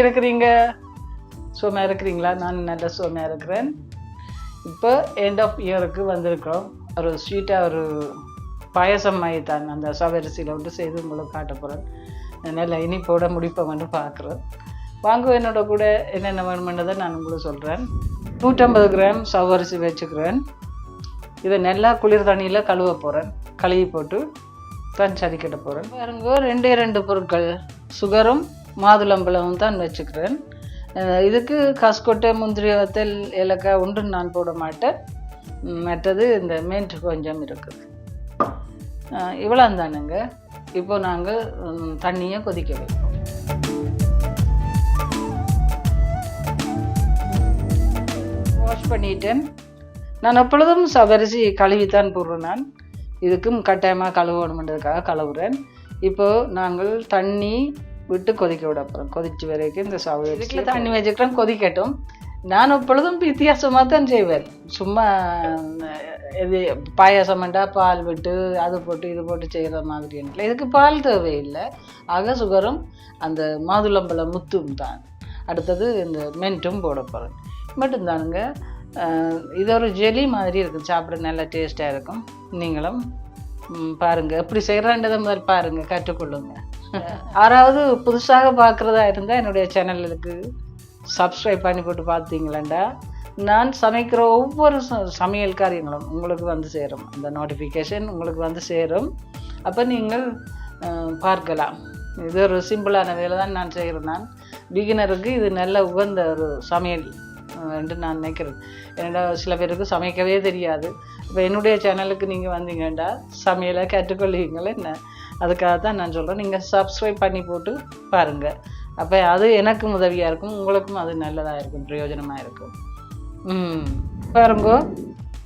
இருக்கிறீங்க? சுகமாக இருக்கிறீங்களா? நான் நல்ல சோமையாக இருக்கிறேன். இப்போ எண்ட் ஆஃப் இயருக்கு வந்திருக்கிறோம். ஒரு ஸ்வீட்டாக ஒரு பாயசம் மாதிரி தான் அந்த சவரிசியில் வந்து செய்து உங்களுக்கு காட்ட போகிறேன் நல்ல இனிப்போட முடிப்போம்னு பார்க்குறேன் வாங்க என்னோட கூட என்னென்ன வேணுமென்றதை நான் உங்களுக்கு சொல்கிறேன் நூற்றம்பது கிராம் சவரிசி வச்சுக்கிறேன். இதை நல்லா குளிர் தண்ணியில் கழுவ போகிறேன் கழுவி போட்டு தான் சதிக்கிட போகிறேன் பாருங்க ரெண்டே ரெண்டு பொருட்கள். சுகரும் மாதுளம்பழமும் தான் வச்சுக்கிறேன். இதுக்கு கஸ்கொட்டை முந்திரி வத்தல் ஏலக்காய் ஒன்று நான் போட மாட்டேன். மற்றது இந்த மென்ட் கொஞ்சம் இருக்குது. இவ்வளோ தானுங்க. இப்போ நாங்கள் தண்ணியை கொதிக்க வைப்போம். வாஷ் பண்ணிட்டேன். நான் எப்பொழுதும் சவரிசி கழுவித்தான் போடுறேன் நான். இதுக்கும் கட்டாயமாக கழுவணுன்றதுக்காக கழுவுறேன். இப்போது நாங்கள் தண்ணி விட்டு கொதிக்க விட போகிறோம் கொதிச்சு வரைக்கும் இந்த சவரிசியில் தண்ணி வச்சுக்கிறோம் கொதிக்கட்டும். நான் எப்பொழுதும் வித்தியாசமாக தான் செய்வேன். சும்மா இது பாயாசம்ண்டா பால் விட்டு அது போட்டு இது போட்டு செய்கிற மாதிரி இதுக்கு பால் தேவையில்லை. ஆக சுகரும் அந்த மாதுளம்பழ முத்தும் தான். அடுத்தது இந்த மென்ட்டும் போட போகிறேன் மட்டும்தானுங்க. இது ஒரு ஜெலி மாதிரி இருக்கும். சாப்பிட நல்ல டேஸ்ட்டாக இருக்கும். நீங்களும் ம், பாருங்க. எப்படி செய்கிறான்றதை முதல் பாருங்க. கற்றுக்கொள்ளுங்க. யாராவது புதுசாக பார்க்குறதா இருந்தால் என்னுடைய சேனலுக்கு சப்ஸ்கிரைப் பண்ணி போட்டு பார்த்தீங்களாண்டா நான் சமைக்கிற ஒவ்வொரு ச- சமையல் காரியங்களும் உங்களுக்கு வந்து சேரும். அந்த நோட்டிஃபிகேஷன் உங்களுக்கு வந்து சேரும். அப்போ நீங்கள் பார்க்கலாம். இது ஒரு சிம்பிளான வேலை தான் நான் செய்கிறேன் நான். பிகினருக்கு இது நல்ல உகந்த ஒரு சமையல் என்று நான் நினைக்கிறேன். என்னோட சில பேருக்கு சமைக்கவே தெரியாது. இப்போ என்னுடைய சேனலுக்கு நீங்கள் வந்தீங்கண்டா சமையலை கற்றுக்கொள்வீங்களே என்ன? அதுக்காக தான் நான் சொல்கிறேன் நீங்கள் சப்ஸ்கிரைப் பண்ணி போட்டு பாருங்கள் அப்போ அது எனக்கும் உதவியாக இருக்கும் உங்களுக்கும் அது நல்லதாக இருக்கும் பிரயோஜனமாக இருக்கும். ம். பாருங்கோ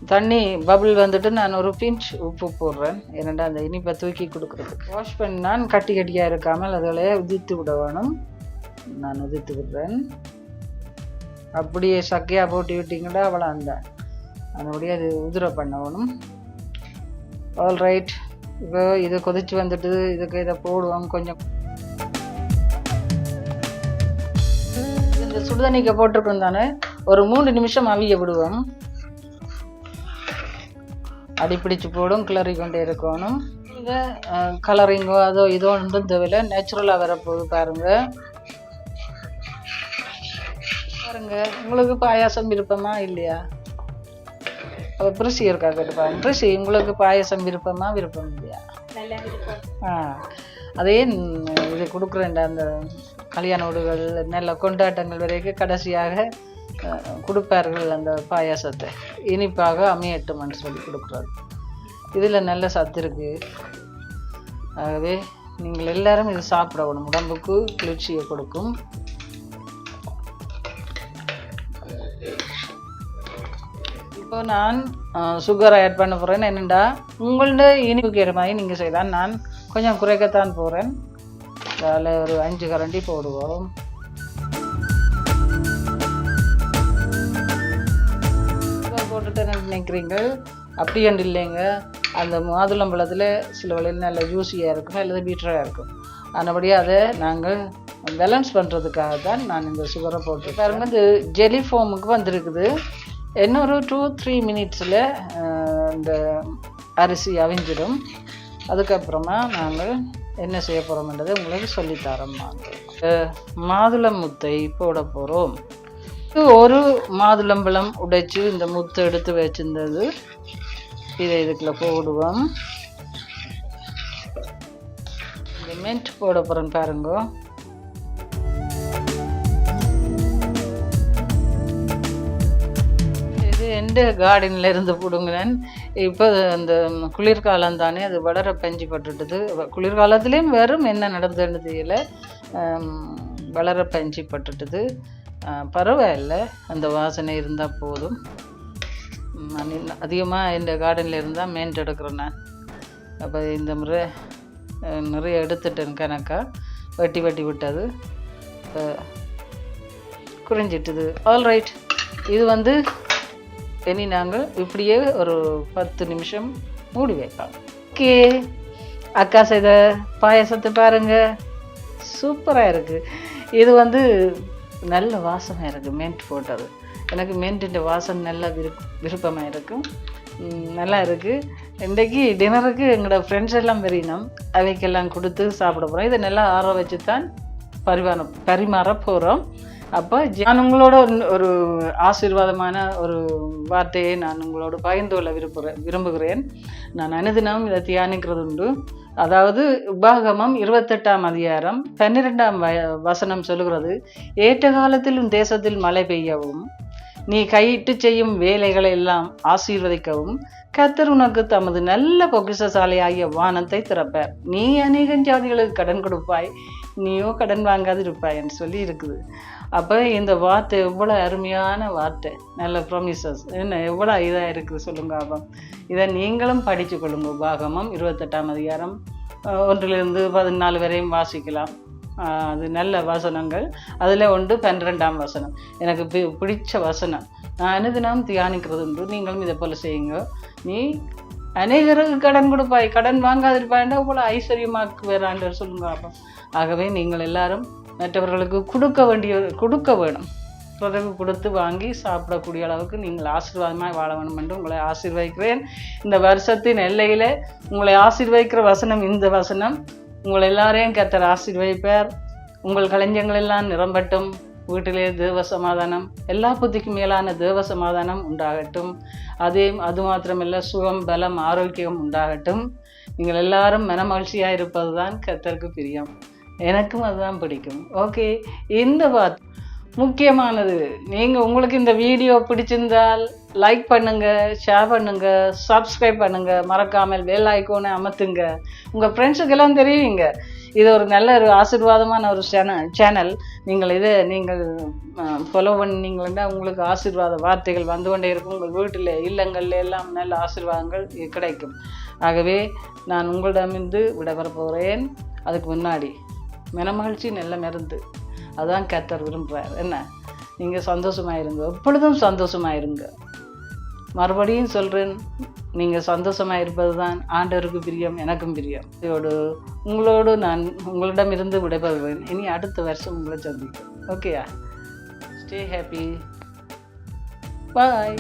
தண்ணி பபிள் வந்துட்டு நான் ஒரு பிஞ்ச் உப்பு போடுறேன். ஏனெண்டா அந்த இனிப்பை தூக்கி கொடுக்குறதுக்கு. வாஷ் பண்ணான் கட்டி கட்டியாக இருக்காமல் அதில் உதித்து விட வேணும். நான் உதித்து விடுறேன். அப்படியே சக்கையாக போட்டு விட்டிங்கன்னா அவ்வளோ அந்த அதனுடைய அது உதிர பண்ணணும் ஆல் ரைட் இப்போ இது கொதிச்சு வந்துட்டு இதுக்கு இதை போடுவோம் கொஞ்சம். இந்த சுடுதண்ணிக்கு போட்டிருக்கோம் தானே? ஒரு மூணு நிமிஷம் அவிய விடுவோம். அடிப்பிடிச்சு போடும் கிளறி கொண்டே இருக்கணும். இதை கலரிங்கோ அதோ இதோ ஒன்றும் தேவையில்லை நேச்சுரலாக வரப்போகுது பாருங்க. பாருங்கள் உங்களுக்கு பாயாசம் விருப்பமா இல்லையா? அப்போ பிரிசி இருக்கா கேட்டுப்பாங்க பிரிசி உங்களுக்கு பாயாசம் விருப்பமா விருப்பம் இல்லையா? ஆ. அதே இது கொடுக்குறேன்டா அந்த கல்யாண வீடுகள் நல்ல கொண்டாட்டங்கள் வரைக்கும் கடைசியாக கொடுப்பார்கள் அந்த பாயாசத்தை. இனிப்பாக அமையட்டும்னு சொல்லி கொடுக்குறாரு. இதில் நல்ல சத்து இருக்கு. ஆகவே நீங்கள் எல்லாரும் இது சாப்பிடணும். உடம்புக்கு குளிர்ச்சியை கொடுக்கும். இப்போ நான் சுகரை ஆட் பண்ண போகிறேன் என்னெண்டா? உங்கள்ட இனிப்பு ஏற மாதிரி நீங்கள் செய்யலாம் நான் கொஞ்சம் குறைக்கத்தான் போகிறேன் அதில் ஒரு அஞ்சு கரண்டி போடுவோம். போட்டுட்டு நினைக்கிறீங்க? அப்படி என்று இல்லைங்க. அந்த மாதுளம்பழத்தில் சில வழியில் நல்ல ஜூஸியாக இருக்கும் அல்லது பீட்டராக இருக்கும். ஆனபடி அதை நாங்கள் பேலன்ஸ் பண்ணுறதுக்காக தான் நான் இந்த சுகரை போட்டு பாருங்க ஜெலி ஃபோமுக்கு வந்திருக்குது. இன்னொரு டூ த்ரீ மினிட்ஸில் இந்த அரிசி அவிஞ்சிடும். அதுக்கப்புறமா நாங்கள் என்ன செய்ய போகிறோம்ன்றதை உங்களுக்கு சொல்லித்தரோம். நாங்கள் மாதுளம் முத்தை போட போகிறோம் ஒரு மாதுளம்பழம் உடைச்சு இந்த முத்தை எடுத்து வச்சிருந்தது. இதை இதுக்குள்ள போடுவோம். இந்த மென்ட் போட போகிறேன் பாருங்க. எந்த கார்டனில் இருந்து பிடுங்கினேன். இப்போ அந்த குளிர்காலம் தானே அது வளர பஞ்சு பட்டுட்டுது. குளிர்காலத்துலேயும் வெறும் என்ன நடந்ததுன்னு தெரியல. வளர பஞ்சு பட்டுட்டுது. பரவாயில்ல அந்த வாசனை இருந்தால் போதும். நான் அதிகமாக இந்த கார்டனில் இருந்தால் மெயின்ட் எடுக்கிறேன் நான். அப்போ இந்த முறை நிறைய எடுத்துட்டேன் கணக்காக வெட்டி வெட்டி விட்டது. இப்போ குறைஞ்சிட்டுது. ஆல் ரைட் இது வந்து இனி நாங்கள் இப்படியே ஒரு பத்து நிமிஷம் மூடி வைப்போம் ஓகே. அக்கா செய்த பாயசத்தை பாருங்க. சூப்பராக இருக்குது இது வந்து நல்ல வாசமாக இருக்குது மென்ட் போட்டது. எனக்கு மென்ட்டிൻ്റെ வாசம் நல்ல விருப் விருப்பமாக இருக்கும் நல்லா இருக்குது இன்றைக்கு டின்னருக்கு எங்களோட ஃப்ரெண்ட்ஸ் எல்லாம் வெறினோம் அவைக்கெல்லாம் கொடுத்து சாப்பிட போகிறோம் இதை நல்லா ஆற வச்சு தான் பரிமாற பரிமாற போகிறோம் அப்போ நான் உங்களோட ஒரு- ஒரு ஆசீர்வாதமான ஒரு வார்த்தையை நான் உங்களோட பகிர்ந்து கொள்ள விரும்புகிறேன் விரும்புகிறேன். நான் அனுதினம் இதை தியானிக்கிறது உண்டு அதாவது உபாகமம் இருபத்தெட்டாம் அதிகாரம் பன்னிரெண்டாம் வய வசனம் சொல்லுகிறது ஏற்ற காலத்திலும் தேசத்தில் மழை பெய்யவும் நீ கையிட்டு செய்யும் வேலைகளை எல்லாம் ஆசீர்வதிக்கவும் கத்தர் உனக்கு தமது நல்ல பொக்கிஷசாலையாகிய வானத்தை திறப்பார். நீ அநேகம் ஜாதிகளுக்கு கடன் கொடுப்பாய் நீயோ கடன் வாங்காது இருப்பாய் என்று சொல்லி இருக்குது. அப்போ இந்த வார்த்தை எவ்வளோ அருமையான வார்த்தை. நல்ல ப்ரொமிசஸ் என்ன எவ்வளோ இதாக இருக்குது சொல்லுங்க ஆபம் இதை நீங்களும் படித்து கொள்ளுங்க உபாகமம் இருபத்தெட்டாம் அதிகாரம். ஒன்றிலிருந்து பதினாலு வரையும் வாசிக்கலாம். அது நல்ல வசனங்கள். அதில் ஒன்று பன்னிரெண்டாம் வசனம். எனக்கு பி- பிடிச்ச வசனம். நான் அனுதினம் தியானிக்கிறது என்று நீங்களும் இதை போல் செய்யுங்க. நீ அநேகருக்கு கடன் கொடுப்பாய். கடன் வாங்காதிருப்பாய்ண்டா போல ஐஸ்வர்யமாக்கு வேறாண்டர் சொல்லுங்க அப்போ. ஆகவே நீங்கள் எல்லாரும் மற்றவர்களுக்கு கொடுக்க வேண்டிய கொடுக்க வேணும். பிறகு கொடுத்து வாங்கி சாப்பிடக்கூடிய அளவுக்கு நீங்கள் ஆசீர்வாதமாக வாழ வேண்டும் என்று உங்களை ஆசீர்வதிக்கிறேன். இந்த வருஷத்தின் எல்லையில் உங்களை ஆசீர்வதிக்கிற வசனம் இந்த வசனம். உங்களை எல்லாரையும் கத்தர் ஆசீர்வதிப்பார். உங்கள் களஞ்சங்கள் எல்லாம் நிரம்பட்டும். வீட்டிலே தேவ சமாதானம் எல்லா புத்திக்கும் மேலான தேவ சமாதானம் உண்டாகட்டும். அதே அது மாத்திரமல்ல சுகம் பலம் ஆரோக்கியம் உண்டாகட்டும். நீங்கள் எல்லாரும் மனமகிழ்ச்சியாக இருப்பது தான் கத்தருக்கு பிரியம். எனக்கும் அதுதான் பிடிக்கும். ஓகே இந்த வார்த்தை முக்கியமானது. நீங்கள் உங்களுக்கு இந்த வீடியோ பிடிச்சிருந்தால் லைக் பண்ணுங்கள் ஷேர் பண்ணுங்கள் சப்ஸ்கிரைப் பண்ணுங்கள் மறக்காமல் வேல் ஐக்கோனை அமர்த்துங்க. உங்கள் ஃப்ரெண்ட்ஸுக்கெல்லாம் தெரியுங்க இது ஒரு நல்ல ஒரு ஆசீர்வாதமான ஒரு சேனல் சேனல் நீங்கள் இதை நீங்கள் ஃபாலோ பண்ணீங்கன்னா உங்களுக்கு ஆசீர்வாத வார்த்தைகள் வந்து கொண்டே இருக்கும். உங்கள் வீட்டில் இல்லங்களில் எல்லாம் நல்ல ஆசீர்வாதங்கள் கிடைக்கும். ஆகவே நான் உங்களிடமிருந்து விடைபெற போகிறேன். அதுக்கு முன்னாடி மனமகிழ்ச்சி நல்ல மருந்து. அதான் கத்தர் விரும்புகிறார் என்ன? நீங்கள் சந்தோஷமாக இருங்க எப்பொழுதும் சந்தோஷமாக இருங்க மறுபடியும் சொல்கிறேன் நீங்கள் சந்தோஷமாக இருப்பது தான் ஆண்டவருக்கு பிரியம் எனக்கும் பிரியம். இதோடு உங்களோடு நான் உங்களிடமிருந்து விடைபெறுவேன். இனி அடுத்த வருஷம் உங்களை சந்திக்கிறேன் ஓகேயா? ஸ்டே ஹாப்பி பாய்